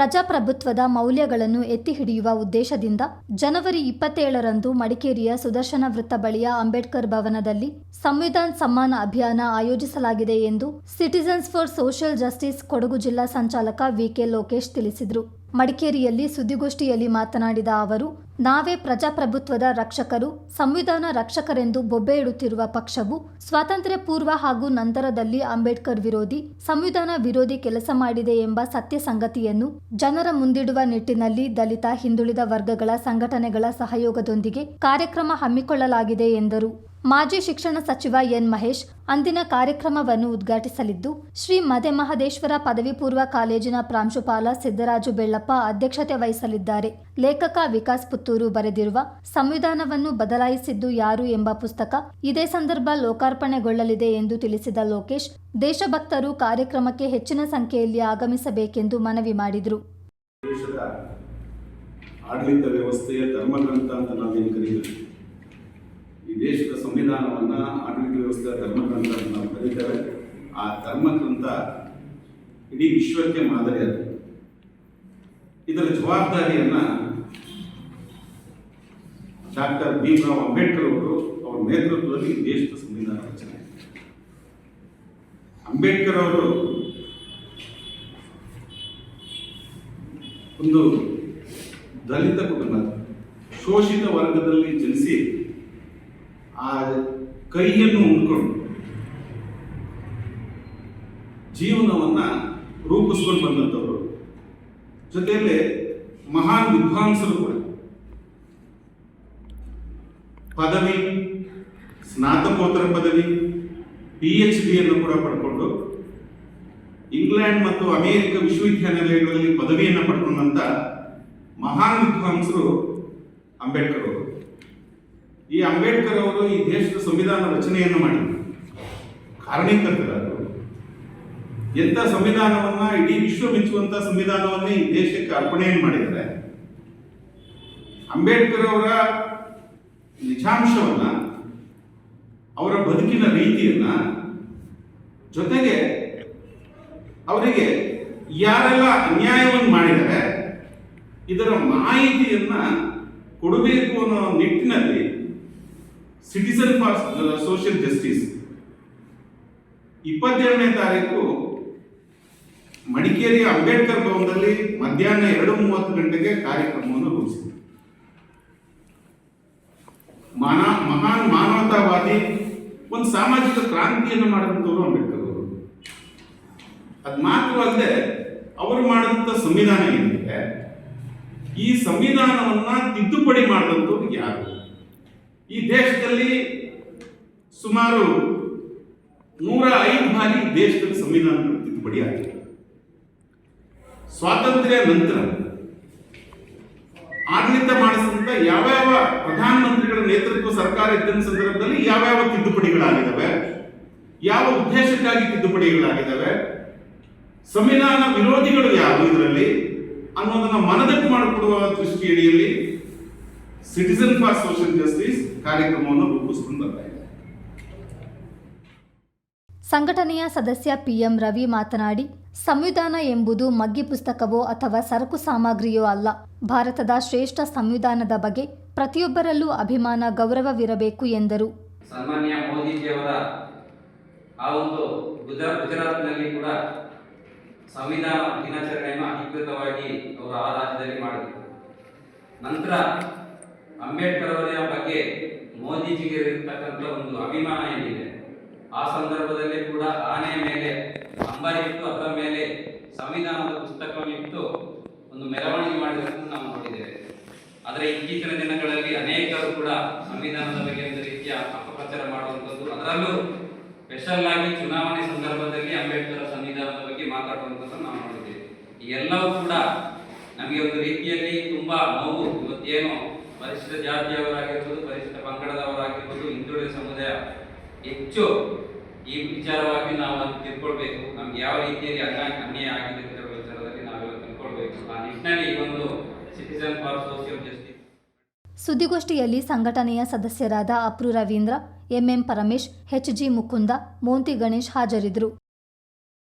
ಪ್ರಜಾಪ್ರಭುತ್ವದ ಮೌಲ್ಯಗಳನ್ನು ಎತ್ತಿ ಹಿಡಿಯುವ ಉದ್ದೇಶದಿಂದ ಜನವರಿ ಇಪ್ಪತ್ತೇಳರಂದು ಮಡಿಕೇರಿಯ ಸುದರ್ಶನ ವೃತ್ತ ಬಳಿಯ ಅಂಬೇಡ್ಕರ್ ಭವನದಲ್ಲಿ ಸಂವಿಧಾನ್ ಸಮ್ಮಾನ ಅಭಿಯಾನ ಆಯೋಜಿಸಲಾಗಿದೆ ಎಂದು citizens for social justice Kodagu ಜಿಲ್ಲಾ ಸಂಚಾಲಕ ವಿಕೆ ಲೋಕೇಶ್ ತಿಳಿಸಿದರು. ಮಡಿಕೇರಿಯಲ್ಲಿ ಸುದ್ದಿಗೋಷ್ಠಿಯಲ್ಲಿ ಮಾತನಾಡಿದ ಅವರು, ನಾವೇ ಪ್ರಜಾಪ್ರಭುತ್ವದ ರಕ್ಷಕರು, ಸಂವಿಧಾನ ರಕ್ಷಕರೆಂದು ಬೊಬ್ಬೆ ಇಡುತ್ತಿರುವ ಪಕ್ಷವು ಸ್ವಾತಂತ್ರ್ಯ ಪೂರ್ವ ಹಾಗೂ ನಂತರದಲ್ಲಿ ಅಂಬೇಡ್ಕರ್ ವಿರೋಧಿ, ಸಂವಿಧಾನ ವಿರೋಧಿ ಕೆಲಸ ಮಾಡಿದೆ ಎಂಬ ಸತ್ಯ ಸಂಗತಿಯನ್ನು ಜನರ ಮುಂದಿಡುವ ನಿಟ್ಟಿನಲ್ಲಿ ದಲಿತ ಹಿಂದುಳಿದ ವರ್ಗಗಳ ಸಂಘಟನೆಗಳ ಸಹಯೋಗದೊಂದಿಗೆ ಕಾರ್ಯಕ್ರಮ ಹಮ್ಮಿಕೊಳ್ಳಲಾಗಿದೆ ಎಂದರು. ಮಾಜಿ ಶಿಕ್ಷಣ ಸಚಿವ ಎನ್ ಮಹೇಶ್ ಅಂದಿನ ಕಾರ್ಯಕ್ರಮವನ್ನು ಉದ್ಘಾಟಿಸಲಿದ್ದು, ಶ್ರೀ ಮದೆಮಹದೇಶ್ವರ ಪದವಿ ಪೂರ್ವ ಕಾಲೇಜಿನ ಪ್ರಾಂಶುಪಾಲ ಸಿದ್ದರಾಜು ಬೆಳ್ಳಪ್ಪ ಅಧ್ಯಕ್ಷತೆ ವಹಿಸಲಿದ್ದಾರೆ. ಲೇಖಕ ವಿಕಾಸ್ ಪುತ್ತೂರು ಬರೆದಿರುವ ಸಂವಿಧಾನವನ್ನು ಬದಲಾಯಿಸಿದ್ದು ಯಾರು ಎಂಬ ಪುಸ್ತಕ ಇದೇ ಸಂದರ್ಭ ಲೋಕಾರ್ಪಣೆಗೊಳ್ಳಲಿದೆ ಎಂದು ತಿಳಿಸಿದ ಲೋಕೇಶ್, ದೇಶಭಕ್ತರು ಕಾರ್ಯಕ್ರಮಕ್ಕೆ ಹೆಚ್ಚಿನ ಸಂಖ್ಯೆಯಲ್ಲಿ ಆಗಮಿಸಬೇಕೆಂದು ಮನವಿ ಮಾಡಿದರು. ಆಡಳಿತ ವ್ಯವಸ್ಥೆಯ ಧರ್ಮಗ್ರಂಥ ಅಂತ ನಾವೇನು ಕರೀತೀವಿ? ದೇಶದ ಸಂವಿಧಾನವನ್ನು ಆಡಳಿತ ವ್ಯವಸ್ಥೆಯ ಧರ್ಮಗ್ರಂಥ ಅಂತ ನಾವು ಕರೀತೇವೆ ಆ ಧರ್ಮಗ್ರಂಥ ಇಡೀ ವಿಶ್ವಕ್ಕೆ ಮಾದರಿ ಅದು. ಇದರ ಜವಾಬ್ದಾರಿಯನ್ನ ಡಾಕ್ಟರ್ ಭೀಮರಾವ್ ಅಂಬೇಡ್ಕರ್ ಅವರು ಅವರ ನೇತೃತ್ವದಲ್ಲಿ ದೇಶದ ಸಂವಿಧಾನ ರಚನೆ. ಅಂಬೇಡ್ಕರ್ ಅವರು ಒಂದು ದಲಿತ ಕುಟುಂಬ, ಶೋಷಿತ ವರ್ಗದಲ್ಲಿ ಜನಿಸಿ ಆ ಕೈಯನ್ನು ಉಂಡ್ಕೊಂಡು ಜೀವನವನ್ನ ರೂಪಿಸ್ಕೊಂಡು ಬಂದಂಥವ್ರು. ಜೊತೆಯಲ್ಲಿ ಮಹಾನ್ ವಿದ್ವಾಂಸರು ಕೂಡ. ಪದವಿ, ಸ್ನಾತಕೋತ್ತರ ಪದವಿ ಪಿ ಎಚ್ ಡಿಯನ್ನು ಕೂಡ ಪಡ್ಕೊಂಡು ಇಂಗ್ಲೆಂಡ್ ಮತ್ತು ಅಮೆರಿಕ ವಿಶ್ವವಿದ್ಯಾನಿಲಯಗಳಲ್ಲಿ ಪದವಿಯನ್ನು ಪಡ್ಕೊಂಡಂತ ಮಹಾನ್ ವಿದ್ವಾಂಸರು ಅಂಬೇಡ್ಕರ್ ಅವರು. ಈ ಅಂಬೇಡ್ಕರ್ ಅವರು ಈ ದೇಶದ ಸಂವಿಧಾನ ರಚನೆಯನ್ನು ಮಾಡಿದರು. ಕಾರಣೀಕರ್ತರಾದರು ಎಂಥ ಸಂವಿಧಾನವನ್ನ ಇಡೀ ವಿಶ್ವ ಮೆಚ್ಚುವಂತ ಸಂವಿಧಾನವನ್ನೇ ಈ ದೇಶಕ್ಕೆ ಅರ್ಪಣೆಯನ್ನು ಮಾಡಿದ್ದಾರೆ. ಅಂಬೇಡ್ಕರ್ ಅವರ ನಿಜಾಂಶವನ್ನ, ಅವರ ಬದುಕಿನ ರೀತಿಯನ್ನ ಜೊತೆಗೆ ಅವರಿಗೆ ಯಾರೆಲ್ಲ ಅನ್ಯಾಯವನ್ನು ಮಾಡಿದ್ದಾರೆ, ಇದರ ಮಾಹಿತಿಯನ್ನ ಕೊಡಬೇಕು ಅನ್ನೋ ನಿಟ್ಟಿನಲ್ಲಿ ಸಿಟಿಸನ್ ಫಾರ್ ಸೋಷಿಯಲ್ ಜಸ್ಟಿಸ್ ಇಪ್ಪತ್ತೇಳನೇ ತಾರೀಕು ಮಡಿಕೇರಿಯ ಅಂಬೇಡ್ಕರ್ ಭವನದಲ್ಲಿ ಮಧ್ಯಾಹ್ನ ಎರಡು ಮೂವತ್ತು ಗಂಟೆಗೆ ಕಾರ್ಯಕ್ರಮವನ್ನು ರೂಪಿಸಿದೆ ಮಾನ, ಮಹಾನ್ ಮಾನವತಾವಾದಿ, ಒಂದು ಸಾಮಾಜಿಕ ಕ್ರಾಂತಿಯನ್ನು ಮಾಡಿದಂಥವ್ರು ಅಂಬೇಡ್ಕರ್ ಅವರು. ಅದು ಮಾತ್ರವಲ್ಲದೆ ಅವರು ಮಾಡಿದಂಥ ಸಂವಿಧಾನ ಏನಿದೆ, ಈ ಸಂವಿಧಾನವನ್ನ ತಿದ್ದುಪಡಿ ಮಾಡಿದಂಥವ್ರು ಯಾರು? ಈ ದೇಶದಲ್ಲಿ ಸುಮಾರು ನೂರ ಐದು ಬಾರಿ ದೇಶದ ಸಂವಿಧಾನ ತಿದ್ದುಪಡಿ ಆಗಿದೆ. ಸ್ವಾತಂತ್ರ್ಯ ನಂತರ ಆಡಳಿತ ಯಾವ ಯಾವ ಪ್ರಧಾನಮಂತ್ರಿಗಳ ನೇತೃತ್ವ ಸರ್ಕಾರ ಇದ್ದ ಸಂದರ್ಭದಲ್ಲಿ ಯಾವ ಯಾವ ತಿದ್ದುಪಡಿಗಳಾಗಿದ್ದಾವೆ ಯಾವ ಉದ್ದೇಶಕ್ಕಾಗಿ ತಿದ್ದುಪಡಿಗಳಾಗಿದ್ದಾವೆ ಸಂವಿಧಾನ ವಿರೋಧಿಗಳು ಯಾರು ಇದರಲ್ಲಿ? ಅನ್ನೋದನ್ನ ಮನದಟ್ಟು ಮಾಡಿಕೊಡುವ ದೃಷ್ಟಿಯಡಿಯಲ್ಲಿ ಸಿಟಿಸನ್ ಫಾರ್ ಸೋಷಿಯಲ್ ಜಸ್ಟಿಸ್ ಕಾರ್ಯಕ್ರಮವನ್ನು ರೂಪಿಸಿಕೊಂಡು ಬರ್ತಾ ಇದೆ. ಸಂಘಟನೆಯ ಸದಸ್ಯ ಪಿಎಂ ರವಿ ಮಾತನಾಡಿ ಸಂವಿಧಾನ ಎಂಬುದು ಮಗ್ಗಿ ಪುಸ್ತಕವೋ ಅಥವಾ ಸರಕು ಸಾಮಗ್ರಿಯೋ ಅಲ್ಲ. ಭಾರತದ ಶ್ರೇಷ್ಠ ಸಂವಿಧಾನದ ಬಗ್ಗೆ ಪ್ರತಿಯೊಬ್ಬರಲ್ಲೂ ಅಭಿಮಾನ ಗೌರವವಿರಬೇಕು ಎಂದರು. ಸನ್ಮಾನ್ಯ ಮೋದಿಜಿಯವರ ಆ ಒಂದು ಗುಜರಾ ಗುಜರಾತ್ನಲ್ಲಿ ಕೂಡ ಸಂವಿಧಾನ ದಿನಾಚರಣೆಯನ್ನು ಅಧಿಕೃತವಾಗಿ ಅವರು ಆ ರಾಜ್ಯದಲ್ಲಿ ಮಾಡಿದರು. ನಂತರ ಅಂಬೇಡ್ಕರ್ ಅವರ ಬಗ್ಗೆ ಮೋದಿಜಿಗೆ ಇರತಕ್ಕಂಥ ಒಂದು ಅಭಿಮಾನ ಏನಿದೆ, ಆ ಸಂದರ್ಭದಲ್ಲಿ ಕೂಡ ಆನೆಯ ಮೇಲೆ ಅಂಬಾರಿಟ್ಟು ಅದರ ಮೇಲೆ ಸಂವಿಧಾನದ ಪುಸ್ತಕವನ್ನು ಇಟ್ಟು ಒಂದು ಮೆರವಣಿಗೆ ಮಾಡಿರೋದನ್ನು ನಾವು ನೋಡಿದ್ದೇವೆ. ಆದರೆ ಇತ್ತೀಚಿನ ದಿನಗಳಲ್ಲಿ ಅನೇಕರು ಕೂಡ ಸಂವಿಧಾನದ ಬಗ್ಗೆ ಒಂದು ರೀತಿಯ ಅಪಪ್ರಚಾರ ಮಾಡುವಂಥದ್ದು, ಅದರಲ್ಲೂ ಸ್ಪೆಷಲ್ ಆಗಿ ಚುನಾವಣೆ ಸಂದರ್ಭದಲ್ಲಿ ಅಂಬೇಡ್ಕರ್ ಸಂವಿಧಾನದ ಬಗ್ಗೆ ಮಾತಾಡುವಂಥದ್ದು ನಾವು ನೋಡಿದ್ದೇವೆ. ಎಲ್ಲವೂ ಕೂಡ ನಮಗೆ ಒಂದು ರೀತಿಯಲ್ಲಿ ತುಂಬಾ ನೋವು, ಇವತ್ತೇನು ಪರಿಶಿಷ್ಟ ಜಾತಿಯವರಾಗಿರ್ಬೋದು ಪರಿಶಿಷ್ಟ ಪಂಗಡದವರಾಗಿರ್ಬೋದು, ಹಿಂದುಳಿದ ಸಮುದಾಯ. ಹೆಚ್ಚು ಈ ವಿಚಾರವಾಗಿ ನಾವು ಅದು ತಿಳ್ಕೊಳ್ಬೇಕು. ನಮ್ಗೆ ಯಾವ ರೀತಿಯಲ್ಲಿ ಅನ್ಯ, ಅನ್ಯಾಯ ಆಗಿದೆ ಅಂತ ವಿಚಾರದಲ್ಲಿ ನಾವೆಲ್ಲ ತಿಳ್ಕೊಳ್ಬೇಕು. ಆ ನಿಟ್ಟಿನಲ್ಲಿ ಈ ಒಂದು ಸಿಟಿಸನ್ ಫಾರ್ ಸೋಷಿಯಲ್ ಜಸ್ಟಿಸ್ ಸುದ್ದಿಗೋಷ್ಠಿಯಲ್ಲಿ ಸಂಘಟನೆಯ ಸದಸ್ಯರಾದ ಅಪ್ರು ರವೀಂದ್ರ, ಎಂಎಂ ಪರಮೇಶ್ ಎಚ್ಜಿ ಮುಕುಂದ, ಮೋಂತಿ ಗಣೇಶ್ ಹಾಜರಿದ್ದರು.